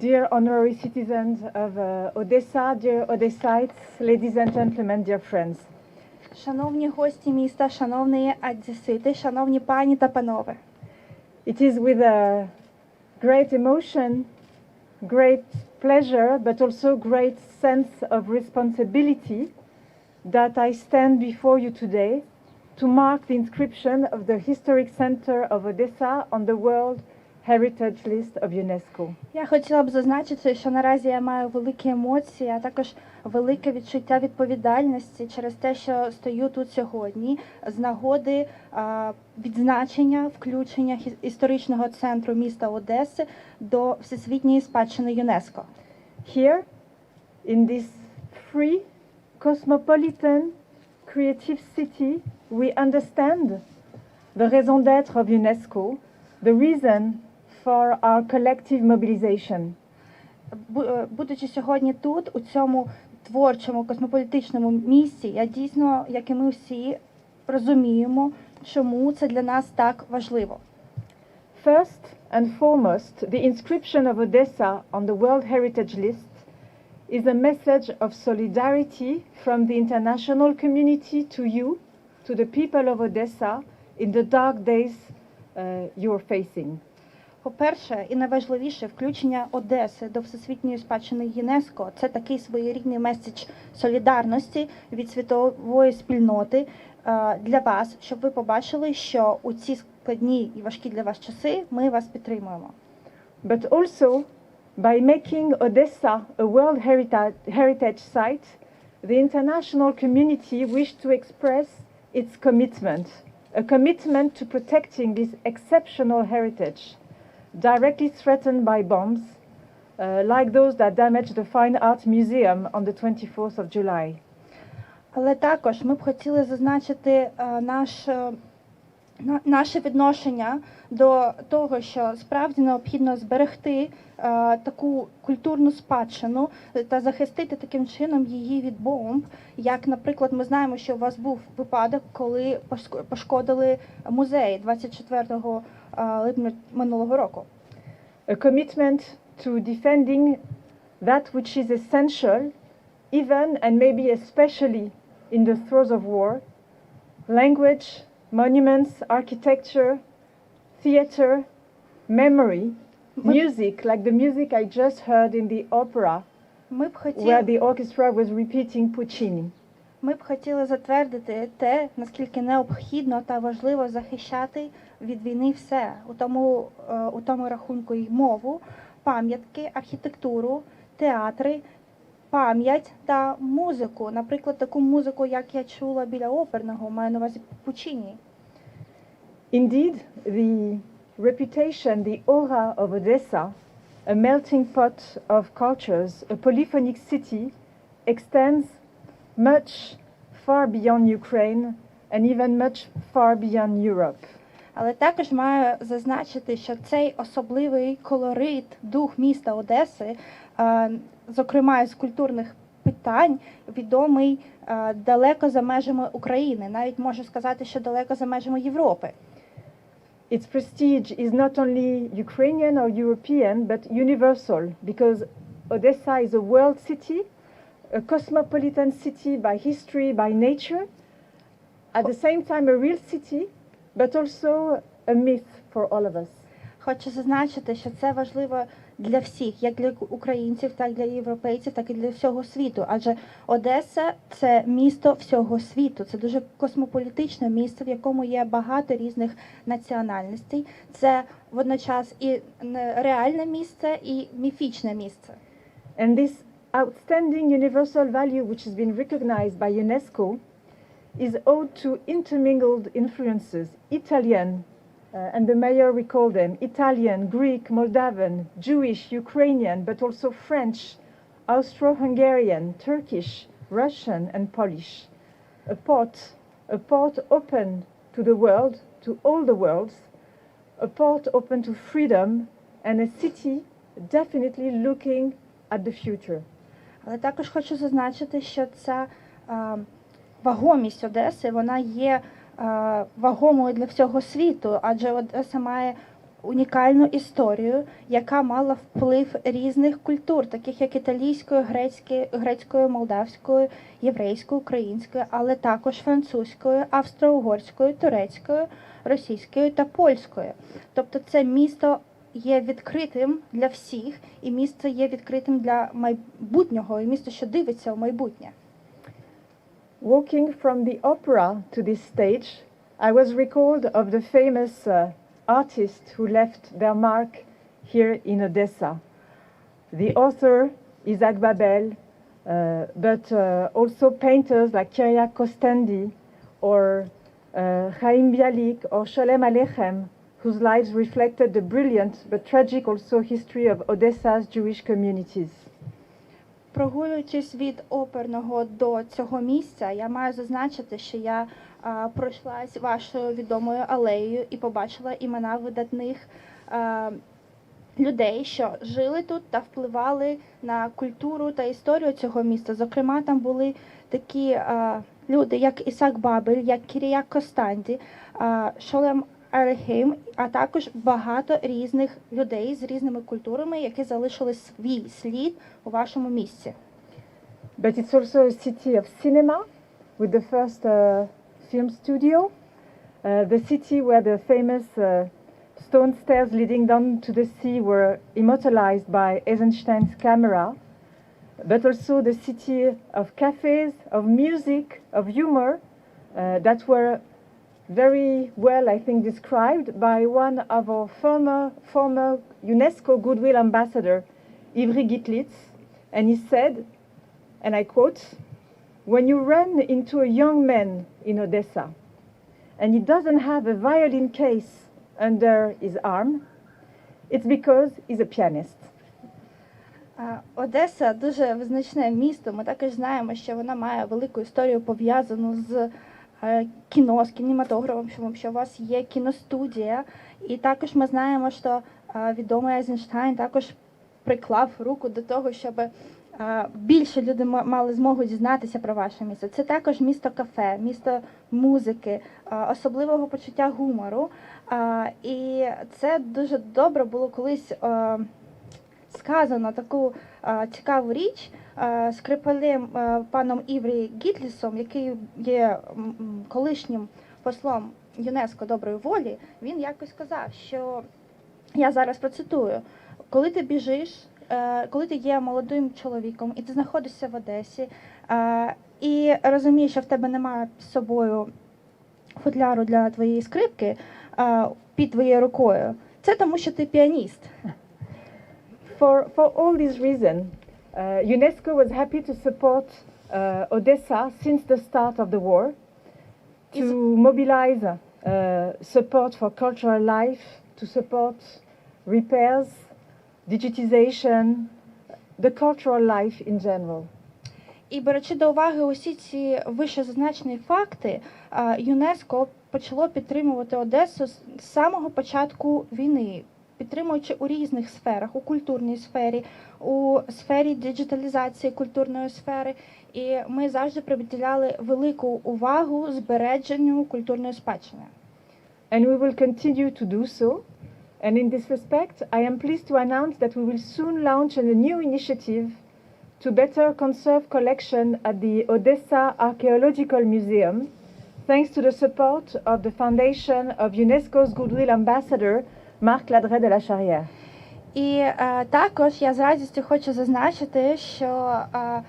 Dear honorary citizens of uh, Odessa, dear Odessites, ladies and gentlemen, dear friends. Шановні гості міста, шановні одесити, шановні пані та панове. It is with a great emotion, great pleasure, but also great sense of responsibility that I stand before you today to mark the inscription of the historic center of Odessa on the World Heritage List of UNESCO. Я хотіла б зазначити, що наразі я маю великі емоції, а також велике відчуття відповідальності через те, що стою тут сьогодні з нагоди відзначення включення історичного центру міста Одеси до всесвітньої спадщини ЮНЕСКО. Here, in this free, cosmopolitan, creative city, we understand the raison d'être of UNESCO, the reason for our collective mobilization. Бу- е, Будучи сьогодні тут, у цьому творчому космополітичному місці, я дійсно, як і ми всі, розуміємо, чому це для нас так важливо. First and foremost, the inscription of Odessa on the World Heritage List is a message of solidarity from the international community to you, to the people of Odessa, in the dark days uh, you are facing. По-перше, і найважливіше, включення Одеси до всесвітньої спадщини ЮНЕСКО це такий своєрідний меседж солідарності від світової спільноти е, для вас, щоб ви побачили, що у ці складні і важкі для вас часи ми вас підтримуємо. but also by making Odessa a World Heritage, Site, the international community wished to express its commitment, a commitment to protecting this exceptional heritage, directly threatened by bombs, uh, like those that damaged the Fine Art Museum on the 24th of July. Але також ми б хотіли зазначити е, наш, е, на- наше відношення до того, що справді необхідно зберегти е, таку культурну спадщину та захистити таким чином її від бомб. Як, наприклад, ми знаємо, що у вас був випадок, коли пошк- пошкодили музей 24 е, липня минулого року. a commitment to defending that which is essential, even and maybe especially in the throes of war language, monuments, architecture, theater, memory, music, like the music I just heard in the opera, Ми б where хотіли. the orchestra was repeating Puccini. Ми б хотіли затвердити те, наскільки необхідно та важливо захищати від війни все, у тому, е, у тому рахунку і мову, пам'ятки, архітектуру, театри, пам'ять та музику. Наприклад, таку музику, як я чула біля оперного, маю на увазі Пучині. Indeed, the reputation, the aura of Odessa, a melting pot of cultures, a polyphonic city, extends much far beyond Ukraine and even much far beyond Europe. Але також маю зазначити, що цей особливий колорит, дух міста Одеси, е, зокрема з культурних питань, відомий е, далеко за межами України, навіть можу сказати, що далеко за межами Європи. Its prestige is not only Ukrainian or European, but universal, because Odessa is a world city, a cosmopolitan city by history, by nature, at the same time, a real city, but also a myth for all of us. Хочу зазначити, що це важливо для всіх, як для українців, так і для європейців, так і для всього світу. Адже Одеса це місто всього світу. Це дуже космополітичне місто, в якому є багато різних національностей. Це водночас і не- реальне місце, і міфічне місце. And this outstanding universal value, which has been recognized by UNESCO, is owed to intermingled influences Italian, uh, and the mayor recalled them Italian, Greek, Moldavan, Jewish, Ukrainian, but also French, Austro Hungarian, Turkish, Russian, and Polish. A port, a port open to the world, to all the worlds, a port open to freedom, and a city definitely looking at the future. Але також хочу зазначити, що ця е, вагомість Одеси вона є е, вагомою для всього світу, адже Одеса має унікальну історію, яка мала вплив різних культур, таких як італійської, грецької, грецької, молдавської, єврейської, української, але також французької, австро-угорської, турецької, російської та польської. Тобто, це місто є відкритим для всіх, і місто є відкритим для майбутнього, і місто, що дивиться в майбутнє. Walking from the opera to this stage, I was recalled of the famous uh, artists who left their mark here in Odessa. The author Isaac Babel, uh, but uh, also painters like Kyria Kostendi or uh, Chaim Bialik or Sholem Aleichem, whose lives reflected the brilliant but tragic also history of Odessa's Jewish communities. Прогулюючись від оперного до цього місця, я маю зазначити, що я а, пройшлась вашою відомою алеєю і побачила імена видатних а, людей, що жили тут та впливали на культуру та історію цього міста. Зокрема, там були такі а, люди, як Ісак Бабель, як Кірія Костанді, а, Шолем Арехейм, а також багато різних людей з різними культурами, які залишили свій слід у вашому місці. But it's also a city of cinema with the first uh, film studio, uh, the city where the famous uh, stone stairs leading down to the sea were immortalized by Eisenstein's camera, but also the city of cafes, of music, of humor uh, that were very well, I think, described by one of our former, former UNESCO Goodwill Ambassador, Ivry Gitlitz, and he said, and I quote, when you run into a young man in Odessa and he doesn't have a violin case under his arm, it's because he's a pianist. А, Одеса дуже визначне місто. Ми також знаємо, що вона має велику історію пов'язану з е, кіно, з кінематографом, що у вас є кіностудія. І також ми знаємо, що е, відомий Айзенштайн також приклав руку до того, щоб е, більше люди мали змогу дізнатися про ваше місто. Це також місто кафе, місто музики, особливого почуття гумору. І це дуже добре було колись. Е, сказано таку е, цікаву річ е, скрипалем е, паном Іврі Гітлісом, який є колишнім послом ЮНЕСКО доброї волі. Він якось сказав, що я зараз процитую: коли ти біжиш, е, коли ти є молодим чоловіком і ти знаходишся в Одесі, е, і розумієш, що в тебе немає з собою футляру для твоєї скрипки е, під твоєю рукою, це тому, що ти піаніст. For, for all these reasons, uh, UNESCO was happy to support uh, Odessa since the start of the war, to mobilize uh, support for cultural life, to support repairs, digitization, the cultural life in general. І беручи до уваги усі ці вище зазначені факти, е, ЮНЕСКО почало підтримувати Одесу з самого початку війни, підтримуючи у різних сферах, у культурній сфері, у сфері діджиталізації культурної сфери. І ми завжди приділяли велику увагу збереженню культурної спадщини. And we will continue to do so. And in this respect, I am pleased to announce that we will soon launch a new initiative to better conserve collection at the Odessa Archaeological Museum, thanks to the support of the foundation of UNESCO's Goodwill Ambassador, Marc Ladret de la Charrière. І е, також я з радістю хочу зазначити, що е,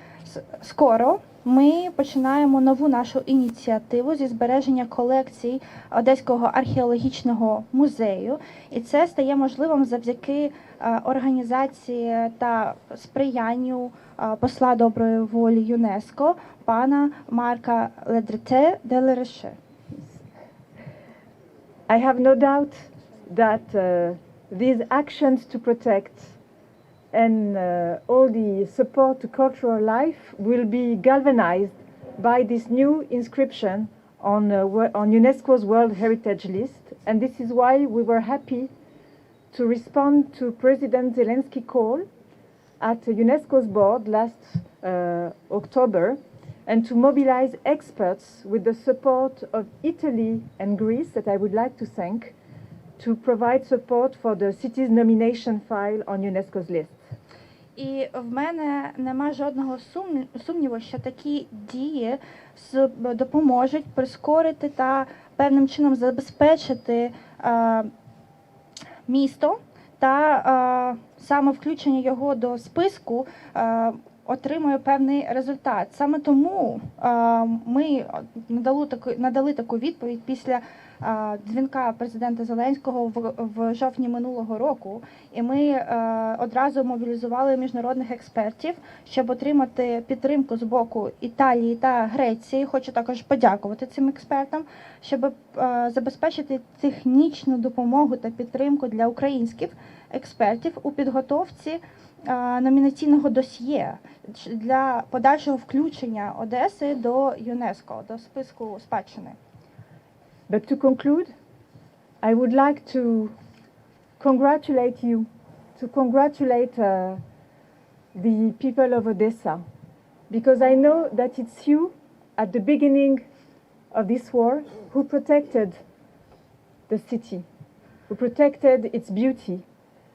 скоро ми починаємо нову нашу ініціативу зі збереження колекцій Одеського археологічного музею, і це стає можливим завдяки е, організації та сприянню е, посла доброї волі ЮНЕСКО пана Марка Ледрете де Лереше. I have no doubt that uh, these actions to protect and uh, all the support to cultural life will be galvanized by this new inscription on, uh, on UNESCO's World Heritage List. And this is why we were happy to respond to President Zelensky's call at UNESCO's board last uh, October and to mobilize experts with the support of Italy and Greece that I would like to thank to provide support for the city's nomination file on UNESCO's list. І в мене нема жодного сумні- сумніву, що такі дії з- допоможуть прискорити та певним чином забезпечити е, місто та е, саме включення його до списку е, отримує певний результат. Саме тому е, ми надали таку, надали таку відповідь після дзвінка президента Зеленського в, в жовтні минулого року. І ми е, одразу мобілізували міжнародних експертів, щоб отримати підтримку з боку Італії та Греції. Хочу також подякувати цим експертам, щоб е, забезпечити технічну допомогу та підтримку для українських експертів у підготовці е, номінаційного досьє для подальшого включення Одеси до ЮНЕСКО, до списку спадщини. But to conclude, I would like to congratulate you, to congratulate uh, the people of Odessa, because I know that it's you at the beginning of this war who protected the city, who protected its beauty.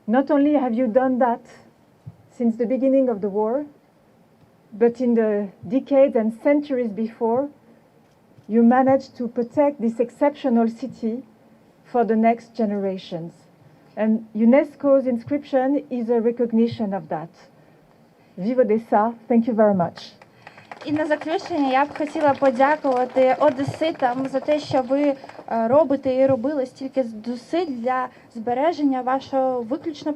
Not only have you done that since the beginning of the war, but in the decades and centuries before, you managed to protect this exceptional city for the next generations. And UNESCO's inscription is a recognition of that. Vive Odessa, thank you very much. І на заключення я б хотіла подякувати одеситам за те, що ви е, робите і робили стільки зусиль для збереження вашого виключно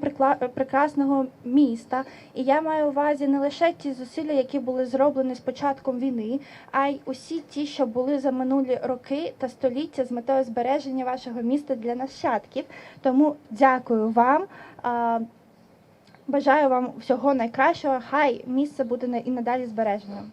прекрасного міста. І я маю увазі не лише ті зусилля, які були зроблені з початком війни, а й усі ті, що були за минулі роки та століття з метою збереження вашого міста для нащадків. Тому дякую вам. Бажаю вам всього найкращого. Хай місце буде і надалі збереженим.